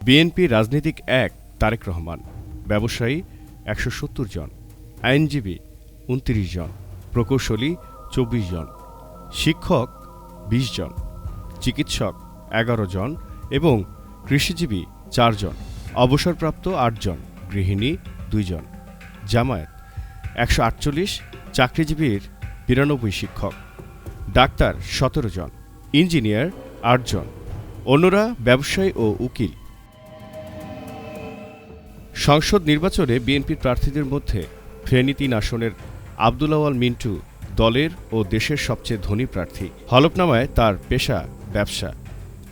BNP রাজনীতিক এক তারেক রহমান, ব্যবসায়ী একশো সত্তর জন, আইনজীবী উনত্রিশ জন, প্রকৌশলী চব্বিশ জন, শিক্ষক বিশ জন, চিকিৎসক এগারো জন এবং কৃষিজীবী চারজন অবসরপ্রাপ্ত আটজন গৃহিণী দুইজন জামায়াত একশো আটচল্লিশ, চাকরিজীবীর বিরানব্বই শিক্ষক, ডাক্তার সতেরো জন, ইঞ্জিনিয়ার আটজন অন্যরা ব্যবসায়ী ও উকিল। সংসদ নির্বাচনে বিএনপির প্রার্থীদের মধ্যে ফেনী তিন আসনের আবদুল আওয়াল মিন্টু দলের ও দেশের সবচেয়ে ধনী প্রার্থী। হলফনামায় তার পেশা ব্যবসা।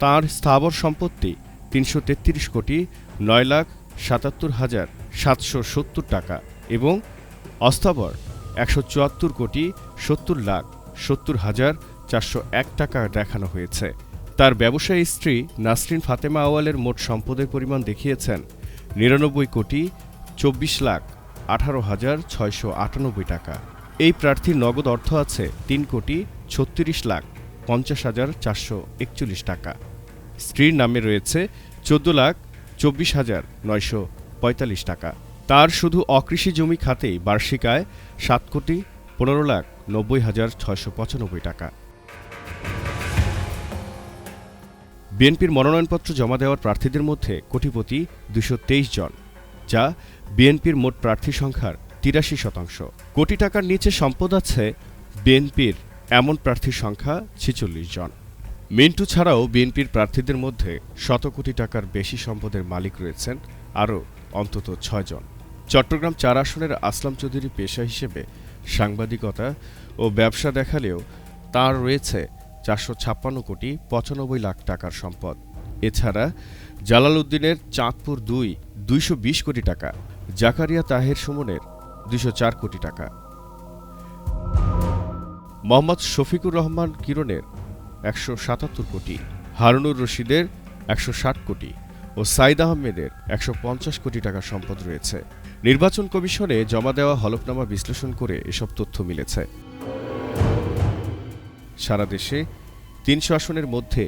তার স্থাবর সম্পত্তি তিনশো তেত্রিশ কোটি, নয় লাখ সাতাত্তর হাজার সাতশো সত্তর টাকা এবং অস্থাবর একশো চুয়াত্তর কোটি, সত্তর লাখ সত্তর হাজার চারশো এক টাকা দেখানো হয়েছে। তার ব্যবসায়ী স্ত্রী নাসরিন ফাতেমা আওয়ালের মোট সম্পদের পরিমাণ দেখিয়েছেন নিরানব্বই কোটি চব্বিশ লাখ আঠারো হাজার ছয়শো আটানব্বই টাকা। এই প্রার্থীর নগদ অর্থ আছে তিন কোটি ছত্রিশ লাখ পঞ্চাশ হাজার চারশো একচল্লিশ টাকা। স্ত্রীর নামে রয়েছে চোদ্দ লাখ চব্বিশ হাজার নয়শো পঁয়তাল্লিশ টাকা। তার শুধু অকৃষি জমি খাতেই বার্ষিক আয় সাত কোটি পনেরো লাখ নব্বই হাজার ছয়শো পঁচানব্বই টাকা। বিএনপির মনোনয়নপত্র জমা দেওয়ার প্রার্থীদের মধ্যে কোটিপতি দুশো জন, যা বিএনপির মোট প্রার্থী সংখ্যার তিরাশি শতাংশ। কোটি টাকার নিচে সম্পদ আছে বিএনপির এমন প্রার্থীর সংখ্যা ছেচল্লিশ জন। মিন্টু ছাড়াও বিএনপির প্রার্থীদের মধ্যে শত কোটি টাকার বেশি সম্পদের মালিক রয়েছেন আরও অন্তত ছয়জন চট্টগ্রাম চার আসনের আসলাম চৌধুরী পেশা হিসেবে সাংবাদিকতা ও ব্যবসা দেখালেও তার রয়েছে চারশো ছাপ্পান্ন কোটি পঁচানব্বই লাখ টাকার সম্পদ। এছাড়া জালাল উদ্দিনের চাঁদপুর দুই দুইশো বিশ কোটি টাকা, জাকারিয়া তাহের সুমনের দুইশো চার কোটি টাকা। মোহাম্মদ শফিকুর রহমান কিরণের একশো সাতাত্তর কোটি, হারুনুর রশিদের একশো ষাট কোটি ও সাইদ আহমেদের একশো পঞ্চাশ কোটি টাকার সম্পদ রয়েছে। নির্বাচন কমিশনে জমা দেওয়া হলফনামা বিশ্লেষণ করে এসব তথ্য মিলেছে। সারা দেশে তিনশো আসনের মধ্যে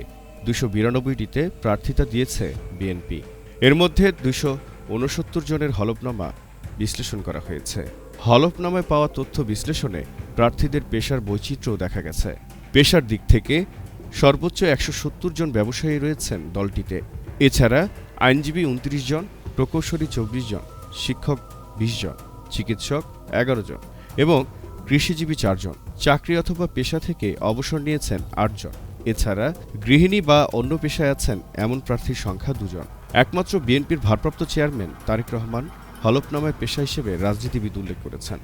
দুশো বিরানব্বইটিতে প্রার্থিতা দিয়েছে বিএনপি। এর মধ্যে দুশো উনসত্তর জনের হলফনামা বিশ্লেষণ করা হয়েছে। হলফনামায় পাওয়া তথ্য বিশ্লেষণে প্রার্থীদের পেশার বৈচিত্র্যও দেখা গেছে। পেশার দিক থেকে সর্বোচ্চ একশো সত্তর জন ব্যবসায়ী রয়েছেন দলটিতে। এছাড়া আইনজীবী উনত্রিশ জন, প্রকৌশলী চব্বিশ জন, শিক্ষক বিশ জন, চিকিৎসক এগারো জন এবং কৃষিজীবী চারজন চাকরি অথবা পেশা থেকে অবসর নিয়েছেন আটজন এছাড়া গৃহিণী বা অন্য পেশায় আছেন এমন প্রার্থীর সংখ্যা দুজন। একমাত্র বিএনপির ভারপ্রাপ্ত চেয়ারম্যান তারেক রহমান হলফনামায় পেশা হিসেবে রাজনীতিবিদ উল্লেখ করেছেন।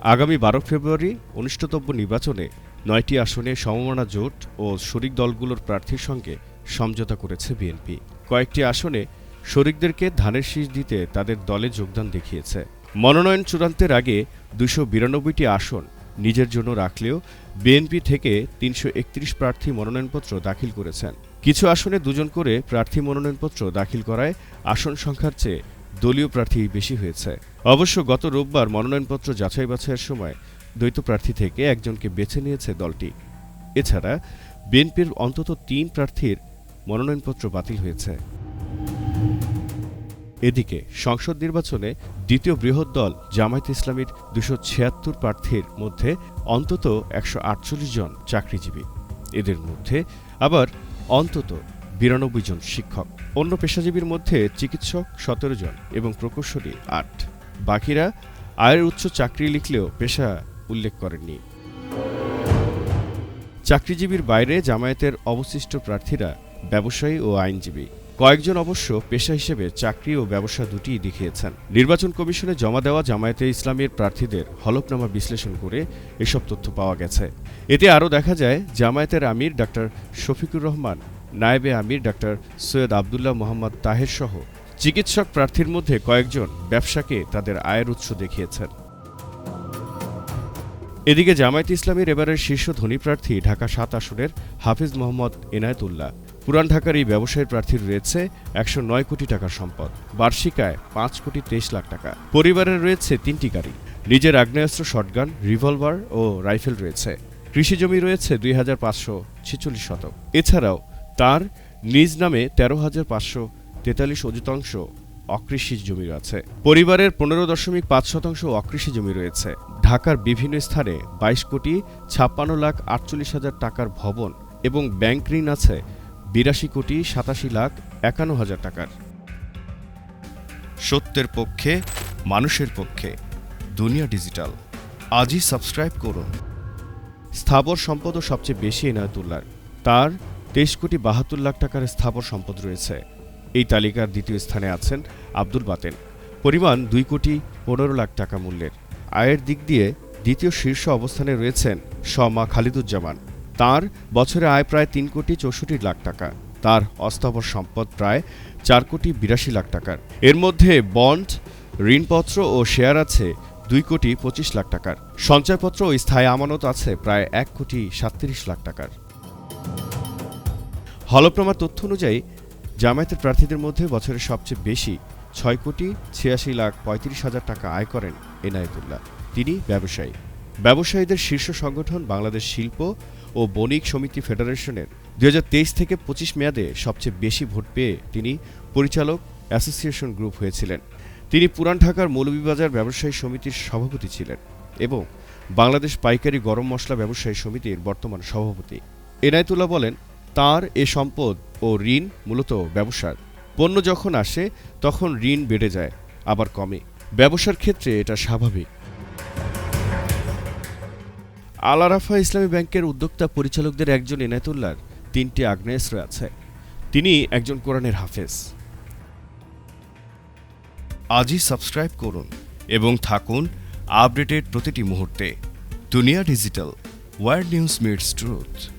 আগামী বারো ফেব্রুয়ারি অনুষ্ঠিতব্য নির্বাচনে নয়টি আসনে সমমনা জোট ও শরিক দলগুলোর প্রার্থীর সঙ্গে সমঝোতা করেছে বিএনপি। কয়েকটি আসনে শরিকদেরকে ধানের শীষ দিতে তাদের দলে যোগদান দেখিয়েছে। মনোনয়ন চূড়ান্তের আগে দুশো বিরানব্বইটি আসন নিজের জন্য রাখলেও বিএনপি থেকে তিনশো একত্রিশ প্রার্থী মনোনয়নপত্র দাখিল করেছেন। কিছু আসনে দুজন করে প্রার্থী মনোনয়নপত্র দাখিল করায় আসন সংখ্যার চেয়ে দলীয় প্রার্থী বেশি হয়েছে। অবশ্য গত রোববার মনোনয়নপত্র যাচাই বাছাইয়ের সময় দ্বৈত প্রার্থী থেকে একজনকে বেছে নিয়েছে দলটি। এছাড়া বিএনপির অন্তত তিন প্রার্থীর মনোনয়নপত্র বাতিল হয়েছে। এদিকে সংসদ নির্বাচনে দ্বিতীয় বৃহৎ দল জামায়াত ইসলামীর দুশো ছিয়াত্তর প্রার্থীর মধ্যে অন্তত একশো আটচল্লিশ জন চাকরিজীবী। এদের মধ্যে আবার অন্তত বিরানব্বই জন শিক্ষক। অন্য পেশাজীবীর মধ্যে চিকিৎসক সতেরো জন এবং প্রকৌশলী আট। বাকিরা আয়ের উচ্চ চাকরি লিখলেও পেশা উল্লেখ করেননি। চাকরিজীবীর বাইরে জামায়াতের অবশিষ্ট প্রার্থীরা ব্যবসায়ী ও আইনজীবী। কয়েকজন অবশ্য পেশা হিসেবে চাকরি ও ব্যবসা দুটিই দেখিয়েছেন। নির্বাচন কমিশনে জমা দেওয়া জামায়াতে ইসলামের প্রার্থীদের হলফনামা বিশ্লেষণ করে এসব তথ্য পাওয়া গেছে। এতে আরও দেখা যায়, জামায়াতের আমির ডাক্তার শফিকুর রহমান, নায়েবে আমির ডাক্তার সৈয়দ আবদুল্লাহ মোহাম্মদ তাহের সহ চিকিৎসক প্রার্থীর মধ্যে কয়েকজন ব্যবসাকে তাদের আয়ের উৎস দেখিয়েছেন। এদিকে জামায়াত ইসলামীর এবারের শীর্ষ ধনী প্রার্থী ঢাকা সাত আসনের হাফিজ মোহাম্মদ এনায়েতুল্লাহ পুরান ঢাকার এই ব্যবসায়ী প্রার্থীর রয়েছে একশো নয় কোটি টাকার সম্পদ। বার্ষিক আয় পাঁচ কোটি তেইশ লাখ টাকা। পরিবারের রয়েছে তিনটি গাড়ি। নিজের আগ্নেয়াস্ত্র, শটগান, রিভলভার ও রাইফেল রয়েছে। কৃষি জমি রয়েছে দুই হাজার পাঁচশো ছেচল্লিশ শতক। এছাড়াও তার নিজ নামে তেরো হাজার পাঁচশো তেতাল্লিশ অযুতাংশ অকৃষি জমি আছে পরিবারের পনেরো দশমিক পাঁচ শতাংশ অকৃষি জমি রয়েছে। ঢাকার বিভিন্ন স্থানে বাইশ কোটি ছাপ্পান্ন লাখ আটচল্লিশ হাজার টাকার ভবন এবং ব্যাংক ঋণ আছে বিরাশি কোটি সাতাশি লাখ একান্ন হাজার টাকার। সত্যের পক্ষে, মানুষের পক্ষে, দুনিয়া ডিজিটাল। আজই সাবস্ক্রাইব করুন। স্থাবর সম্পদও সবচেয়ে বেশি এনায়তুল্লার তার তেইশ কোটি বাহাত্তর লাখ টাকার স্থাবর সম্পদ রয়েছে। এই তালিকার দ্বিতীয় স্থানে আছেন আব্দুল বাতেন। পরিমাণ দুই কোটি পনেরো লাখ টাকা মূল্যের। আয়ের দিক দিয়ে দ্বিতীয় শীর্ষ অবস্থানে রয়েছেন শমা খালিদুজ্জামান। তার বছরে আয় প্রায় তিন কোটি চৌষট্টি লাখ টাকা। তার অস্থাবর সম্পদ প্রায় চার কোটি বিরাশি লাখ টাকার। এর মধ্যে বন্ড, ঋণপত্র ও শেয়ার আছে দুই কোটি পঁচিশ লাখ টাকার। সঞ্চয়পত্র ও স্থায়ী আমানত আছে প্রায় এক কোটি সাতত্রিশ লাখ টাকার। হলপ্রমার তথ্য অনুযায়ী, জামায়াতের প্রার্থীদের মধ্যে বছরের সবচেয়ে বেশি ছয় কোটি ছিয়াশি লাখ পঁয়ত্রিশ হাজার টাকা আয় করেন এনায়েতুল্লাহ। তিনি ব্যবসায়ী। ব্যবসায়ীদের শীর্ষ সংগঠন বাংলাদেশ শিল্প ও বণিক সমিতি ফেডারেশনের দুই হাজার তেইশ থেকে পঁচিশ মেয়াদে সবচেয়ে বেশি ভোট পেয়ে তিনি পরিচালক অ্যাসোসিয়েশন গ্রুপ হয়েছিলেন। তিনি পুরান ঢাকার মৌলভীবাজার ব্যবসায়ী সমিতির সভাপতি ছিলেন এবং বাংলাদেশ পাইকারি গরম মশলা ব্যবসায়ী সমিতির বর্তমান সভাপতি। এনায়েতুল্লাহ বলেন, তার এ সম্পদ ও ঋণ মূলত ব্যবসার। পণ্য যখন আসে, তখন ঋণ বেড়ে যায়, আবার কমে। ব্যবসার ক্ষেত্রে এটা স্বাভাবিক। আল আরাফা ইসলামী ব্যাংকের উদ্যোক্তা পরিচালকদের একজন এনায়তুল্লার তিনটি আগ্নেয়াস্ত্র আছে। তিনি একজন কোরআনের হাফেজ। আজই সাবস্ক্রাইব করুন এবং থাকুন আপডেটেড প্রতিটি মুহূর্তে। Duniya digital, world news meets truth.